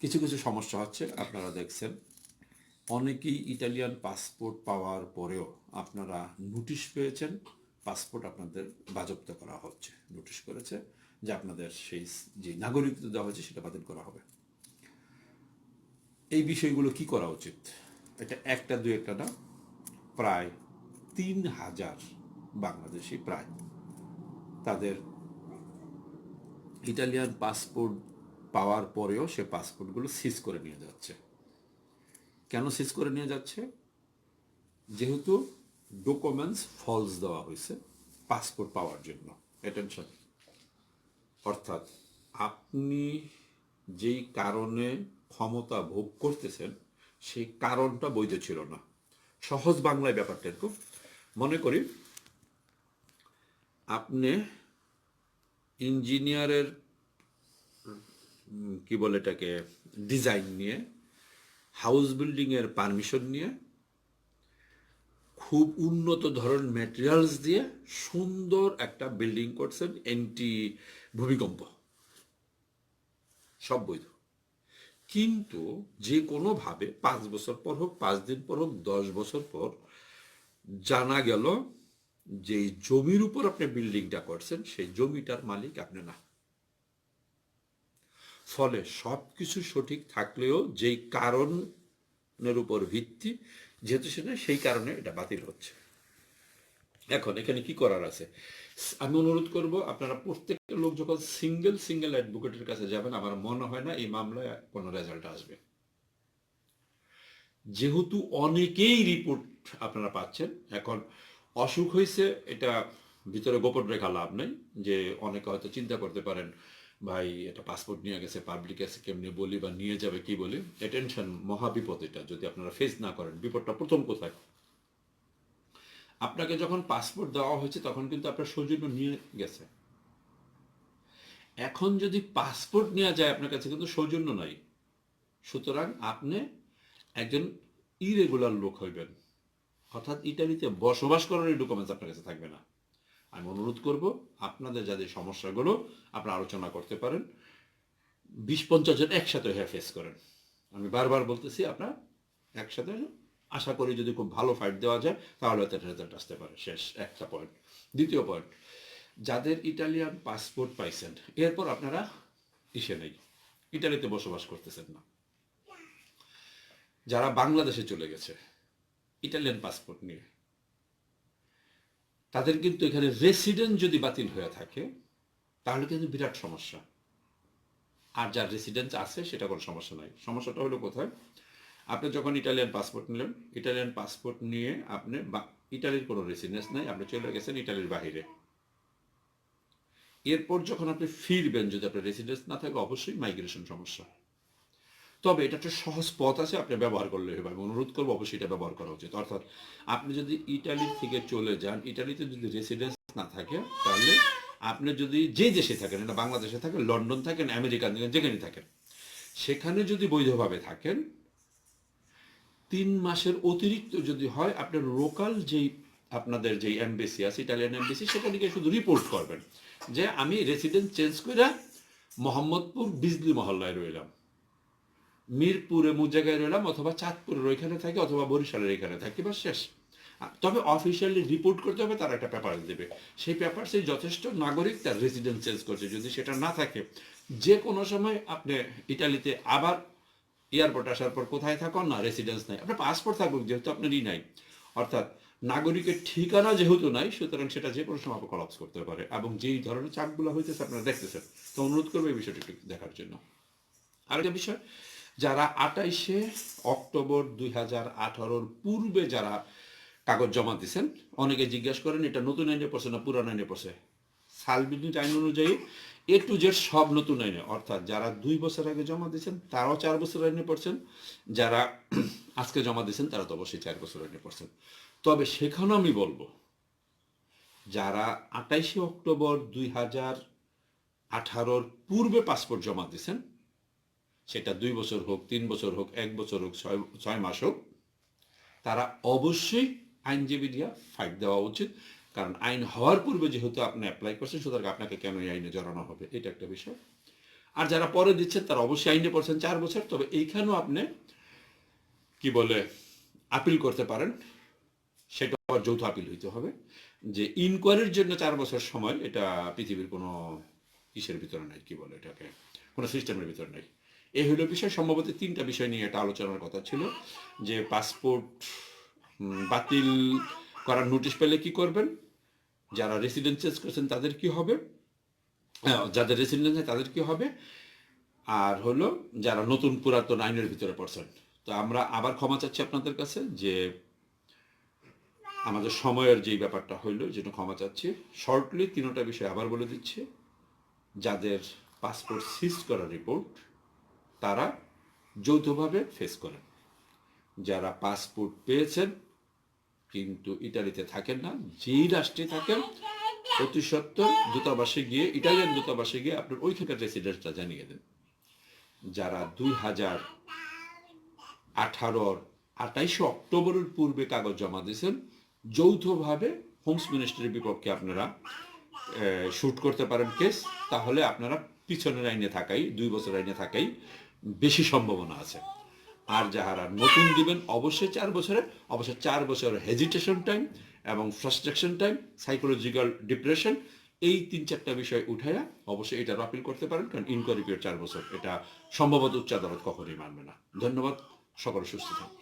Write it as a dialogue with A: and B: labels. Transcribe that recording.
A: কিছু কিছু সমস্যা হচ্ছে, আপনারা দেখছেন। অনেকেই ইটালিয়ান পাসপোর্ট পাওয়ার পরেও আপনারা নোটিশ পেয়েছেন, পাসপোর্ট আপনাদের বাজপ্ত করা হচ্ছে, নোটিশ করেছে যে আপনাদের সেই যে নাগরিকত্ব দেওয়া হয়েছে সেটা বাতিল করা হবে। এই বিষয়গুলো কি করা উচিত? এটা একটা, দুই একটা না, প্রায় তিন হাজার বাংলাদেশি প্রায় তাদের ইটালিয়ান পাসপোর্ট পাওয়ার পরেও সে পাসপোর্টগুলো সিজ করে নিয়ে যাচ্ছে। কেন সিজ করে নিয়ে যাচ্ছে? যেহেতু ডকুমেন্টস ফলস দেওয়া হয়েছে পাসপোর্ট পাওয়ার জন্য অ্যাটেনশন অর্থাৎ আপনি যেই কারণে ক্ষমতা ভোগ করতেছেন, সেই কারণটা বৈধ ছিল না। সহজ বাংলায় ব্যাপারটা এরকম। মনে করি আপনি ইঞ্জিনিয়ারের কি বলে এটাকে ডিজাইন নিয়ে হাউস বিল্ডিংয়ের পারমিশন নিয়ে, খুব উন্নত ধরনের ম্যাটেরিয়ালস দিয়ে সুন্দর একটা বিল্ডিং করছেন এন্টি ভূমিকম্প। সব বৈধ। কিন্তু যে কোনোভাবে পাঁচ বছর পর হোক, পাঁচ দিন পর হোক, দশ বছর পর জানা গেল যে জমির উপর আপনি বিল্ডিংটা করছেন, সেই জমিটার মালিক আপনি না। ফলে সব কিছু সঠিক থাকলেও যেই কারণের উপর ভিত্তি, যেহেতু সেটা সেই কারণে এটা বাতিল হচ্ছে। এখন এখানে কি করার আছে? আমি অনুরোধ করব, আপনারা প্রত্যেকটা লোক যখন সিঙ্গেল সিঙ্গেল অ্যাডভোকেটের কাছে যাবেন, আমার মনে হয় না এই মামলায় কোনো রেজাল্ট আসবে। যেহেতু অনেকেই রিপোর্ট আপনারা পাচ্ছেন, এখন অসুখ হয়েছে, এটা ভিতরে গোপন রেখা লাভ নেই, যে অনেকে হয়তো চিন্তা করতে পারেন ভাই এটা পাসপোর্ট নিয়ে গেছে পাবলিক আছে কেমনি বলি বা নিয়ে যাবে, কি বলি? অ্যাটেনশন মহাবিপদ এটা, যদি আপনারা ফেস না করেন, বিপদটা প্রথম কোথায়? আপনাকে যখন পাসপোর্ট দেওয়া হয়েছে, তখন কিন্তু আপনার সৌজন্য নিয়ে গেছে। এখন যদি পাসপোর্ট নেওয়া যায়, আপনার কাছে কিন্তু সৌজন্য নাই। সুতরাং আপনি একজন ইরেগুলার লোক হইবেন। অর্থাৎ ইটালিতে বসবাস করার ডকুমেন্টস আপনার কাছে থাকবে না। আমি অনুরোধ করব, আপনাদের যাদের সমস্যাগুলো আপনারা আলোচনা করতে পারেন। বিশ পঞ্চাশ জন একসাথে হয়ে ফেস করেন। আমি বারবার বলতেছি, আপনার একসাথে আশা করি যদি খুব ভালো ফাইট দেওয়া যায়, তাহলে তার রেজাল্ট আসতে পারে। শেষ, একটা পয়েন্ট দ্বিতীয় পয়েন্ট যাদের ইটালিয়ান পাসপোর্ট পাইছেন, এরপর আপনারা ইসে নেই। ইটালিতে বসবাস করতেছেন না। যারা বাংলাদেশে চলে গেছে ইটালিয়ান পাসপোর্ট নিয়ে। তাদের কিন্তু এখানে রেসিডেন্ট যদি বাতিল হয়ে থাকে, তাহলে কিন্তু বিরাট সমস্যা। আর যার রেসিডেন্স আছে, সেটা কোনো সমস্যা নাই। সমস্যাটা হলো কোথায়? আপনি যখন ইটালিয়ান পাসপোর্ট নিলেন, ইটালিয়ান পাসপোর্ট নিয়ে আপনি ইটালির কোনো রেসিডেন্স নাই, আপনি চলে গেছেন ইটালির বাহিরে। এরপর যখন আপনি ফিরবেন, যদি আপনার রেসিডেন্স না থাকে, অবশ্যই মাইগ্রেশন সমস্যা। তবে এটা একটা সহজ পথ আছে আপনি ব্যবহার করলে হবে। আমি অনুরোধ করব অবশ্যই এটা ব্যবহার করা উচিত। অর্থাৎ আপনি যদি ইটালি থেকে চলে যান, ইটালিতে যদি রেসিডেন্স না থাকে, তাহলে আপনি যদি যে দেশে থাকেন, এটা বাংলাদেশে থাকেন, লন্ডন থাকেন আমেরিকান যেখানে থাকেন, সেখানে যদি বৈধভাবে থাকেন, তিন মাসের অতিরিক্ত যদি হয়, আপনার লোকাল যেই আপনাদের যেই এমবেসি আছে ইটালিয়ান এমবেসি সেখানে গিয়ে শুধু রিপোর্ট করবেন যে আমি রেসিডেন্স চেঞ্জ করে মোহাম্মদপুর বিজলি মহল্লায় রইলাম। মিরপুরে মু জায়গায় রইলাম অথবা চাঁদপুরের ওইখানে থাকি অথবা বরিশালের এখানে থাকি বা শেষ। তবে অফিসিয়ালি রিপোর্ট করতে হবে, তার একটা পেপার দেবে। সেই পেপার সেই যথেষ্ট নাগরিক তার রেসিডেন্স চেঞ্জ করছে। যদি সেটা না থাকে, যে কোনো সময় আপনি ইটালিতে আবার এয়ারপোর্ট আসার পর কোথায় থাকুন, না রেসিডেন্স নাই। আপনার পাসপোর্ট থাকুক, যেহেতু আপনার ই নাই। অর্থাৎ নাগরিকের ঠিকানা যেহেতু নাই, সুতরাং সেটা যে কোনো সময় কলাপস করতে পারে। এবং যেই ধরনের চাপগুলো হইতেছে, আপনারা দেখতেছেন। তো অনুরোধ করব এই বিষয়টি দেখার জন্য। আরেকটা বিষয় যারা আটাইশে অক্টোবর দুই হাজার আঠারোর পূর্বে যারা কাগজ জমা দিয়েছেন অনেকে জিজ্ঞেস করেন, এটা নতুন আইনে পড়ছে না পুরান আইনে পড়ছে? সালবিনিট আইন অনুযায়ী এ টু জেড সব নতুন আইনে, অর্থাৎ যারা দুই বছর আগে জমা দিয়েছেন তারাও চার বছর আইনে পড়ছেন, যারা আজকে জমা দিয়েছেন তারা তো অবশ্যই চার বছর আইনে পড়ছেন। তবে সেখানেও আমি বলব, যারা আটাইশে অক্টোবর দুই হাজার আঠারোর পূর্বে পাসপোর্ট জমা দিয়েছেন সেটা দুই বছর হোক, তিন বছর হোক, এক বছর হোক, ছয় ছয় মাস হোক, তারা অবশ্যই আইনজীবী দিয়া ফাইট দেওয়া উচিত। কারণ আইন হওয়ার পূর্বে যেহেতু আপনি অ্যাপ্লাই করছেন, সুতরাং আপনাকে কেন এই আইনে জড়ানো হবে? এটা একটা বিষয়। আর যারা পরে দিচ্ছেন, তারা অবশ্যই আইনে পড়ছেন চার বছর। তবে এইখানেও আপনি কি বলে আপিল করতে পারেন। সেটা আবার যৌথ আপিল হইতে হবে। যে ইনকোয়ারির জন্য চার বছর সময়, এটা পৃথিবীর কোনো কিসের ভিতরে নাই, কি বলে এটাকে? কোনো সিস্টেমের ভিতরে নাই। এই হলো বিষয়। সম্ভবত তিনটা বিষয় নিয়ে এটা আলোচনার কথা ছিল যে পাসপোর্ট বাতিল করার নোটিশ পেলে কি করবেন? যারা রেসিডেন্স চেঞ্জ করছেন তাদের কি হবে? আহ, যাদের রেসিডেন্স তাদের কি হবে? আর হলো যারা নতুন পুরাতন আইনের ভিতরে পড়ছেন। তো আমরা আবার ক্ষমা চাচ্ছি আপনাদের কাছে যে আমাদের সময়ের যেই ব্যাপারটা হইল যেটা ক্ষমা চাচ্ছি। শর্টলি তিনোটা বিষয় আবার বলে দিচ্ছি। যাদের পাসপোর্ট সিজ করা রিপোর্ট তারা যৌথভাবে ফেস করেন। যারা পাসপোর্ট পেয়েছেন, কিন্তু ইটালিতে থাকেন না, যেই রাষ্ট্রে থাকেন, অতি সত্তর দূতাবাসে গিয়ে, ইটালিয়ান দূতাবাসে গিয়ে আপনার ওইখানকার রেসিডেন্সটা জানিয়ে দেন। যারা দুই হাজার আঠারোর আঠাইশে অক্টোবরের পূর্বে কাগজ জমা দিয়েছেন, যৌথভাবে হোমস মিনিস্ট্রির বিপক্ষে আপনারা শুট করতে পারেন কেস তাহলে আপনারা পিছনের আইনে থাকাই, দুই বছর আইনে থাকাই বেশি সম্ভাবনা আছে। আর যাহারা নতুন দিবেন, অবশ্যই চার বছরে অবশ্যই চার বছরের হেজিটেশন টাইম এবং ফ্রাস্ট্রাকশন টাইম সাইকোলজিক্যাল ডিপ্রেশন এই তিন চারটা বিষয় উঠাইয়া অবশ্যই এটা আপিল করতে পারেন, কারণ ইনকোয়ারি পিরিয়ড চার বছর, এটা সম্ভবত উচ্চ আদালত কখনোই মানবে না। ধন্যবাদ, সকল সুস্থ থাকুন।